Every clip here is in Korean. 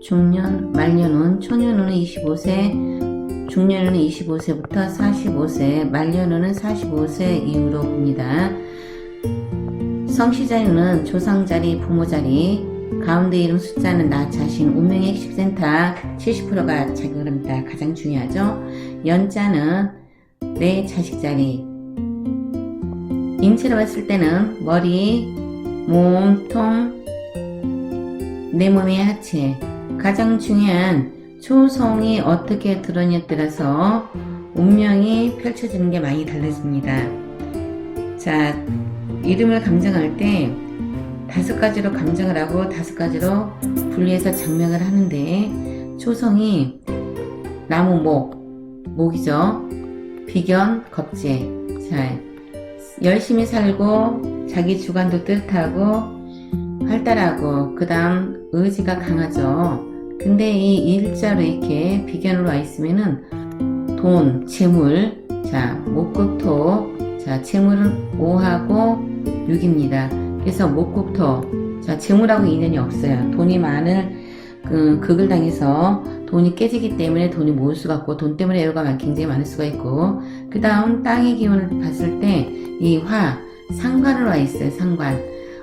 중년, 말년운, 초년운은 25세, 중년운은 25세부터 45세, 말년운은 45세 이후로 봅니다. 성시자리는 조상자리, 부모자리, 가운데 이름 숫자는 나 자신, 운명의 핵심센터 70%가 작용합니다. 가장 중요하죠. 연자는 내 자식 자리. 인체로 봤을 때는 머리, 몸, 통, 내 몸의 하체. 가장 중요한 초성이 어떻게 들어냐에 따라서 운명이 펼쳐지는 게 많이 달라집니다. 자, 이름을 감정할 때 다섯 가지로 감정을 하고 다섯 가지로 분리해서 장명을 하는데 초성이 나무 목, 목이죠. 비견, 겁재. 자, 열심히 살고 자기 주관도 뚜렷하고 활달하고 그 다음 의지가 강하죠. 근데 이 일자로 이렇게 비견으로 와 있으면은 돈, 재물, 자, 목국토, 자, 재물은 5하고 6입니다. 그래서 목국토, 자, 재물하고 인연이 없어요. 돈이 많을 그, 극을 당해서 돈이 깨지기 때문에 돈이 모을 수가 없고 돈 때문에 애로가 많- 굉장히 많을 수가 있고 그 다음 땅의 기운을 봤을 때 이 화, 상관으로 와 있어요. 상관.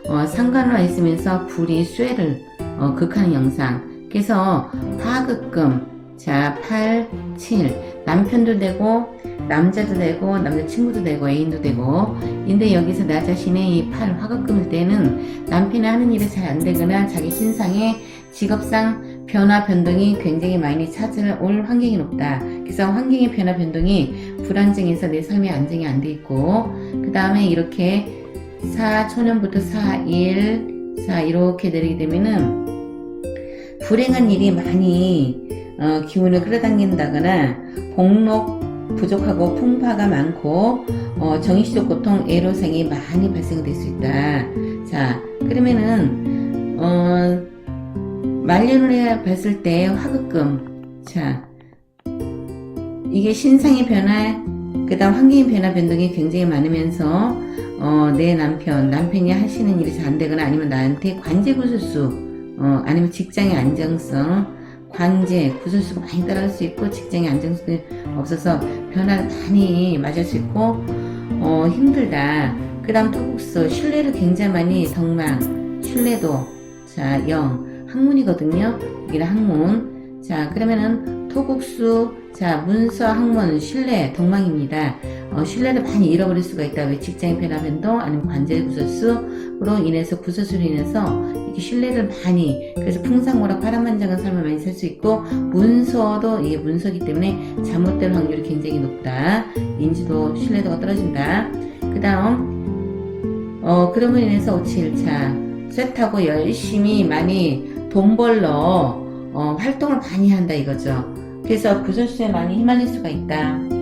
어, 상관으로 와 있으면서 불이 쇠를 어, 극하는 영상. 그래서 화극금, 자, 8, 7. 남편도 되고, 남자도 되고, 남자친구도 되고, 애인도 되고. 근데 여기서 나 자신의 이 8, 화극금일 때는 남편이 하는 일이 잘 안 되거나 자기 신상에 직업상 변화 변동이 굉장히 많이 찾아올 환경이 높다. 그래서 환경의 변화 변동이 불안정해서 내 삶의 안정이 안 돼 있고, 그 다음에 이렇게 4, 초년부터 4, 1, 4, 이렇게 내리게 되면은 불행한 일이 많이 어, 기운을 끌어당긴다거나 복록 부족하고 풍파가 많고 어, 정신적 고통, 애로생이 많이 발생될 수 있다. 자, 그러면은 어, 말년을 봤을 때 화극금, 자, 이게 신상의 변화, 그다음 환경의 변화 변동이 굉장히 많으면서 어, 내 남편, 남편이 하시는 일이 잘 안 되거나 아니면 나한테 관제 구술수, 어, 아니면 직장의 안정성, 관제, 구술수가 많이 따라올 수 있고 직장의 안정성이 없어서 변화를 많이 맞을 수 있고 어, 힘들다. 그 다음 토국수, 신뢰를 굉장히 많이 덕망, 신뢰도, 자, 영, 학문이거든요. 이게 학문. 자, 그러면은 토국수, 자, 문서, 학문, 신뢰, 덕망입니다. 어, 신뢰를 많이 잃어버릴 수가 있다. 왜 직장의 변동, 아니면 관제 구설수로 인해서 구설수로 인해서 이렇게 신뢰를 많이, 그래서 풍상모락 파란만장한 삶을 많이 살 수 있고, 문서도 이게 문서기 때문에 잘못될 확률이 굉장히 높다. 인지도, 신뢰도가 떨어진다. 그 다음, 어, 그럼으로 인해서 57차, 쇠타고 열심히 많이 돈 벌러, 어, 활동을 많이 한다 이거죠. 그래서 구설수에 많이 휘말릴 수가 있다.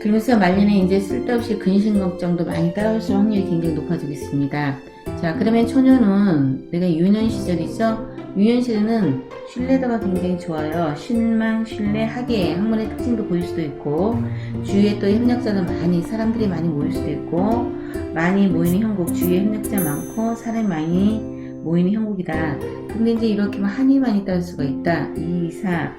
그러면서 말년에 이제 쓸데없이 근심 걱정도 많이 따라올 수 확률이 굉장히 높아지고 있습니다. 자, 그러면 초년은 내가 유년 시절이죠? 유년 시절은 신뢰도가 굉장히 좋아요. 신망, 신뢰, 학예, 학문의 특징도 보일 수도 있고, 주위에 또 협력자도 많이, 사람들이 많이 모일 수도 있고, 많이 모이는 형국, 주위에 협력자 많고, 사람이 많이 모이는 형국이다. 근데 이제 이렇게 막 한이 많이 따를 수가 있다. 2, 4.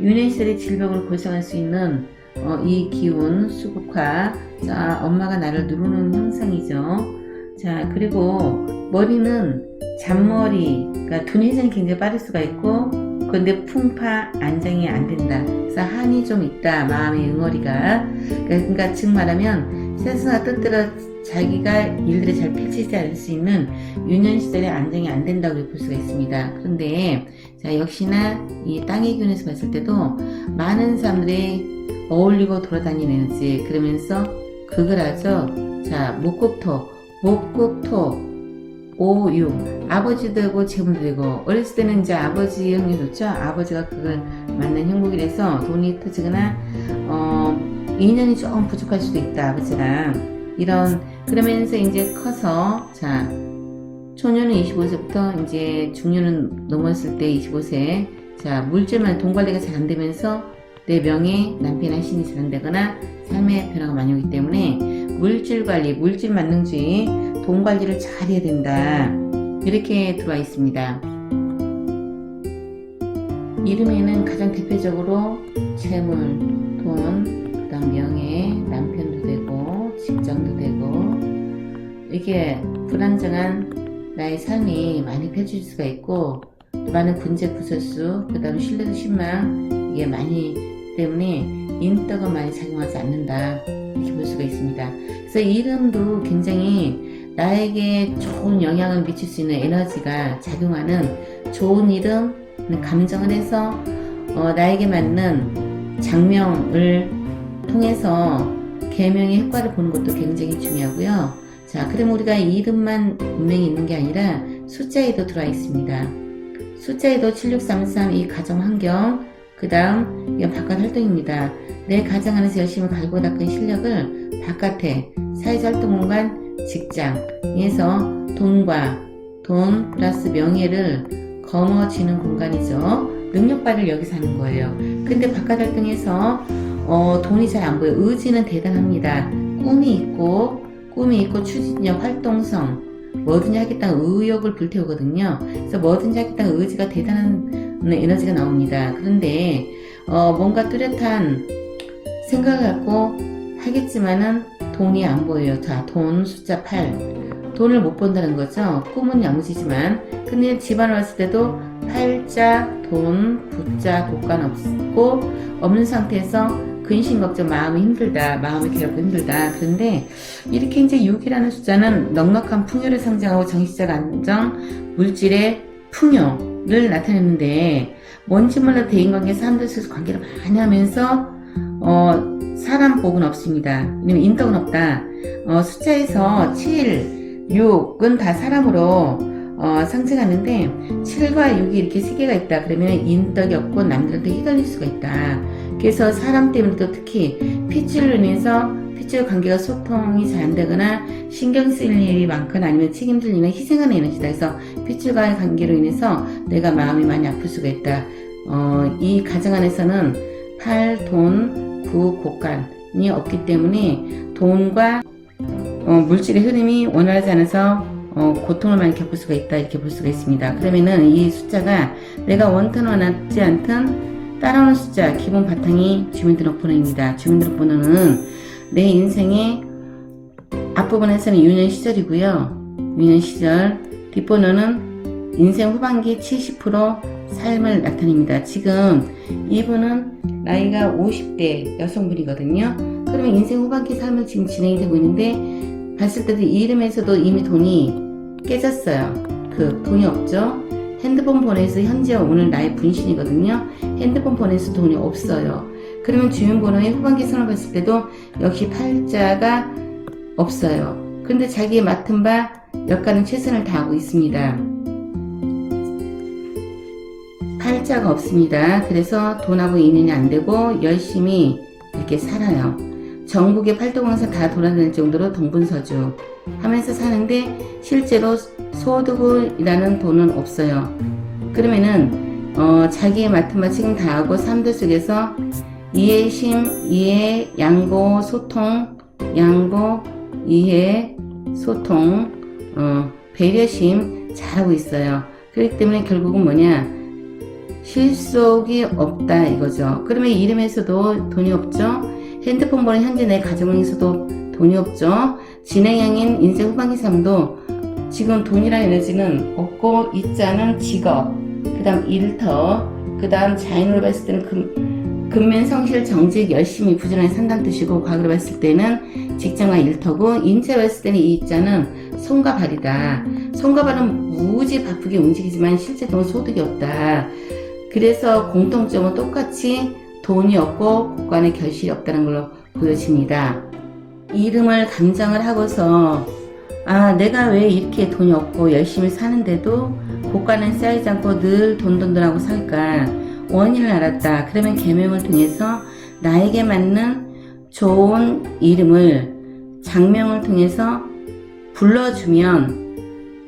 유년 시절의 질병을 고생할 수 있는 어, 이 기운, 수국화. 자, 엄마가 나를 누르는 형상이죠. 자, 그리고 머리는 잔머리, 그러니까 둔 회전이 굉장히 빠를 수가 있고, 근데 풍파 안정이 안 된다. 그래서 한이 좀 있다. 마음의 응어리가. 그러니까 즉 말하면 세상가 뜻대로 자기가 일들을 잘 펼치지 않을 수 있는 유년 시절에 안정이 안 된다고 볼 수가 있습니다. 그런데 자 역시나 이 땅의 기운에서 봤을 때도 많은 사람들이 어울리고 돌아다니는 에너지 그러면서 극을 하죠. 자 목국토 목국토 오육 아버지 되고 재물 되고 어렸을 때는 이제 아버지 형이 좋죠. 아버지가 그걸 맞는 형국이라서 돈이 터지거나 어 인연이 조금 부족할 수도 있다 아버지랑 이런 그러면서 이제 커서 자 초년은 25세부터 이제 중년은 넘었을 때 25세 자 물질만 돈 관리가 잘 안 되면서 내 명예 남편 하신이 잘안 되거나 삶의 변화가 많이 오기 때문에 물질 관리 물질 만능주의 돈 관리를 잘 해야 된다. 이렇게 들어와 있습니다. 이름에는 가장 대표적으로 재물, 돈, 그다음 명예, 남편도 되고 직장도 되고 이게 불안정한 나의 삶이 많이 펼쳐질 수가 있고 또 많은 군제 구설수, 그다음 신뢰도 신망 이게 많이 때문에 인덕은 많이 작용하지 않는다 이렇게 볼 수가 있습니다. 그래서 이름도 굉장히 나에게 좋은 영향을 미칠 수 있는 에너지가 작용하는 좋은 이름, 감정을 해서 어, 나에게 맞는 장명을 통해서 개명의 효과를 보는 것도 굉장히 중요하고요. 자, 그럼 우리가 이름만 분명히 있는 게 아니라 숫자에도 들어와 있습니다. 숫자에도 7633 이 가정 환경, 그 다음 이건 바깥 활동입니다. 내 가정 안에서 열심히 갈고 닦은 실력을 바깥에 사회적 활동 공간, 직장에서 돈과 돈 플러스 명예를 거머쥐는 공간이죠. 능력발을 여기서 하는 거예요. 근데 바깥 활동에서 어, 돈이 잘 안 보여요. 의지는 대단합니다. 꿈이 있고, 꿈이 있고, 추진력, 활동성, 뭐든지 하겠다는 의욕을 불태우거든요. 그래서 뭐든지 하겠다는 의지가 대단한 에너지가 나옵니다. 그런데, 어, 뭔가 뚜렷한 생각을 갖고 하겠지만은 돈이 안 보여요. 자, 돈 숫자 8. 돈을 못 본다는 거죠. 꿈은 야무지지만. 근데 집안을 왔을 때도 팔자, 돈, 부자, 복간 없고, 없는 상태에서 근심 걱정 마음이 힘들다 마음이 괴롭고 힘들다 그런데 이렇게 이제 6이라는 숫자는 넉넉한 풍요를 상징하고 정신적 안정 물질의 풍요 를 나타내는데 뭔지 몰라 대인관계 사람들 속에서 관계를 많이 하면서 어 사람 복은 없습니다. 왜냐면 인덕은 없다. 어 숫자에서 7, 6은 다 사람으로 어, 상징하는데 7과 6이 이렇게 세 개가 있다. 그러면 인덕이 없고 남들한테 휘갈릴 수가 있다. 그래서 사람 때문에 또 특히 핏줄로 인해서 핏줄 관계가 소통이 잘 안 되거나 신경 쓰일 일이 많거나 아니면 책임질 일은 희생하는 에너지다. 그래서 핏줄과의 관계로 인해서 내가 마음이 많이 아플 수가 있다. 어, 이 가정 안에서는 팔, 돈, 구, 곡간이 없기 때문에 돈과 어, 물질의 흐름이 원활하지 않아서 어, 고통을 많이 겪을 수가 있다 이렇게 볼 수가 있습니다. 그러면은 이 숫자가 내가 원튼 원하지 않든 따라오는 숫자 기본 바탕이 주민등록번호입니다. 주민등록번호는 내 인생의 앞부분에서는 유년 시절이고요. 유년 시절 뒷번호는 인생 후반기 70% 삶을 나타냅니다. 지금 이분은 나이가 50대 여성분이거든요. 그러면 인생 후반기 삶을 지금 진행이 되고 있는데 봤을 때도 이 이름에서도 이미 돈이 깨졌어요. 그 돈이 없죠. 핸드폰 번호에서 현재 오늘 나의 분신이거든요. 핸드폰 번호에서 돈이 없어요. 그러면 주민번호의 후반기 선을 봤을 때도 역시 팔자가 없어요. 근데 자기의 맡은 바 역가는 최선을 다하고 있습니다. 팔자가 없습니다. 그래서 돈하고 인연이 안 되고 열심히 이렇게 살아요. 전국의 팔도공사 다 돌아다닐 정도로 동분서주 하면서 사는데 실제로 소득이라는 돈은 없어요. 그러면은 어, 자기의 맡은 바 지금 다 하고 삶들 속에서 이해심, 이해, 양보, 소통, 양보, 이해, 소통, 어, 배려심 잘하고 있어요. 그렇기 때문에 결국은 뭐냐 실속이 없다 이거죠. 그러면 이름에서도 돈이 없죠. 핸드폰 번호 현재 내 가정에서도 돈이 없죠. 진행형인 인생 후반기 삶도 지금 돈이라는 에너지는 없고 있자는 직업, 그 다음 일터, 그 다음 자연으로 봤을 때는 금, 근면성실 정직 열심히 부지런히 산다는 뜻이고 과거로 봤을 때는 직장과 일터고 인체로 봤을 때는 이 있자는 손과 발이다. 손과 발은 무지 바쁘게 움직이지만 실제 돈은 소득이 없다. 그래서 공통점은 똑같이 돈이 없고 국간의 결실이 없다는 걸로 보여집니다. 이름을 감정을 하고서 아 내가 왜 이렇게 돈이 없고 열심히 사는데도 고가는 쌓이지 않고 늘 돈돈돈하고 살까 원인을 알았다. 그러면 개명을 통해서 나에게 맞는 좋은 이름을 장명을 통해서 불러주면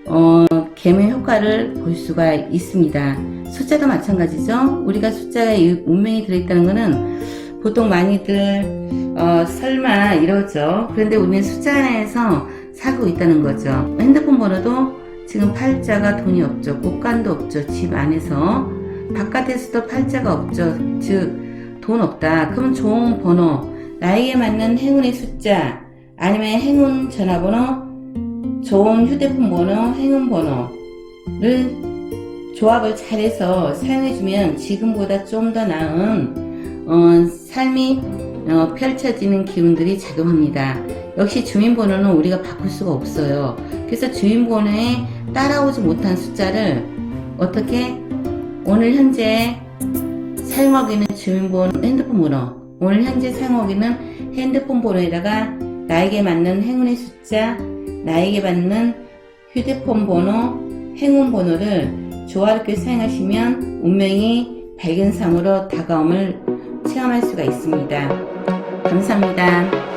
어, 개명 효과를 볼 수가 있습니다. 숫자도 마찬가지죠. 우리가 숫자에 운명이 들어있다는 것은 보통 많이들 어, 설마 이러죠. 그런데 우리는 숫자 안에서 살고 있다는 거죠. 핸드폰 번호도 지금 팔자가 돈이 없죠. 꽃간도 없죠. 집 안에서 바깥에서도 팔자가 없죠. 즉, 돈 없다. 그럼 좋은 번호, 나에게 맞는 행운의 숫자, 아니면 행운 전화번호, 좋은 휴대폰 번호, 행운 번호를 조합을 잘해서 사용해주면 지금보다 좀 더 나은 어, 삶이 어, 펼쳐지는 기운들이 작용합니다. 역시 주민번호는 우리가 바꿀 수가 없어요. 그래서 주민번호에 따라오지 못한 숫자를 어떻게 오늘 현재 사용하고 있는 주민번호 핸드폰 번호 오늘 현재 사용하고 있는 핸드폰 번호에다가 나에게 맞는 행운의 숫자 나에게 맞는 휴대폰 번호 행운 번호를 조화롭게 사용하시면 운명이 밝은 상으로 다가옴을 체험할 수가 있습니다. 감사합니다.